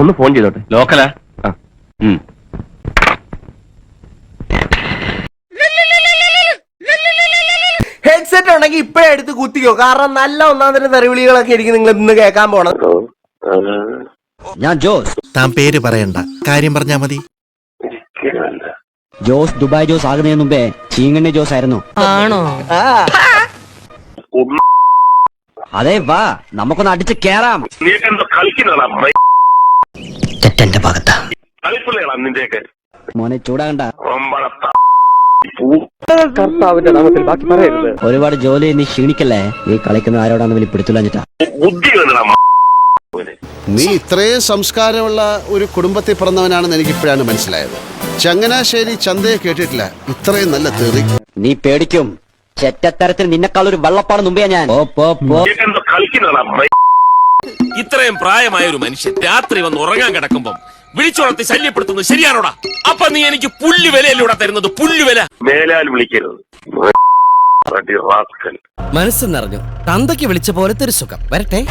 ഒന്ന് ഫോൺ ചെയ്തോട്ടെ. ലോക്കലാ? ആ ഹെഡ്സെറ്റ് ഉണ്ടെങ്കിൽ ഇപ്പഴേ എടുത്ത് കുത്തിക്കോ. കാരണം നല്ല ഒന്നാം തരം തെറിവിളികളൊക്കെ ആയിരിക്കും നിങ്ങൾ ഇന്ന് കേൾക്കാൻ പോണത്. ഞാൻ ജോസ്. താൻ പേര് പറയണ്ട. കാര്യം പറഞ്ഞാ മതി. ജോസ് ദുബായ് ജോസ് ആകുന്നതിന് മുമ്പേ ചീങ്കണ്ണി ജോസ് ആയിരുന്നു. ആണോ? അതെ വാ. നമുക്കൊന്ന് അടിച്ച് കേറാം. നീ കളിക്കുന്നതാ? നിന്റെയൊക്കെ മോനെ ചൂടാകണ്ട. ഒമ്പടത്ത കർത്താവിന്റെ നാമത്തിൽ ബാക്കി പറയരുത്. ഒരുപാട് ജോലി നീ ക്ഷീണിക്കല്ലേ? നീ കളിക്കുന്ന ആരോടാന്ന് വലിയ പിടിച്ചില്ലാഞ്ഞിട്ടാ ബുദ്ധി നീ ഇത്രയും സംസ്കാരമുള്ള ഒരു കുടുംബത്തിൽ പിറന്നവനാണെന്ന് എനിക്ക് ഇപ്പോഴാണ് മനസ്സിലായത്. ചങ്ങനാശ്ശേരി ചന്തയെ കേട്ടിട്ടില്ല. ഇത്രയും നല്ല തെറി. നീ പേടിക്കും. ചെറ്റത്തരത്തിൽ നിന്നെക്കാൾ ഒരു വള്ളപ്പാട് മുമ്പേ ഞാൻ. പോ, പോ. ഇത്രയും പ്രായമായ ഒരു മനുഷ്യൻ രാത്രി വന്ന് ഉറങ്ങാൻ കിടക്കുമ്പം വിളിച്ചുണർത്തി ശല്യപ്പെടുത്തുന്നത് ശരിയാണോടാ? അപ്പൊ നീ എനിക്ക് പുല്ല് വിലയല്ലൂടെ തരുന്നത്? പുല്ല് വില. മേലാൽ വിളിക്കരുത്. മനസ്സെന്നറിഞ്ഞു മനസ്സ് നിറഞ്ഞു. തന്തയ്ക്ക് വിളിച്ച പോലത്തെ ഒരു സുഖം. വരട്ടെ.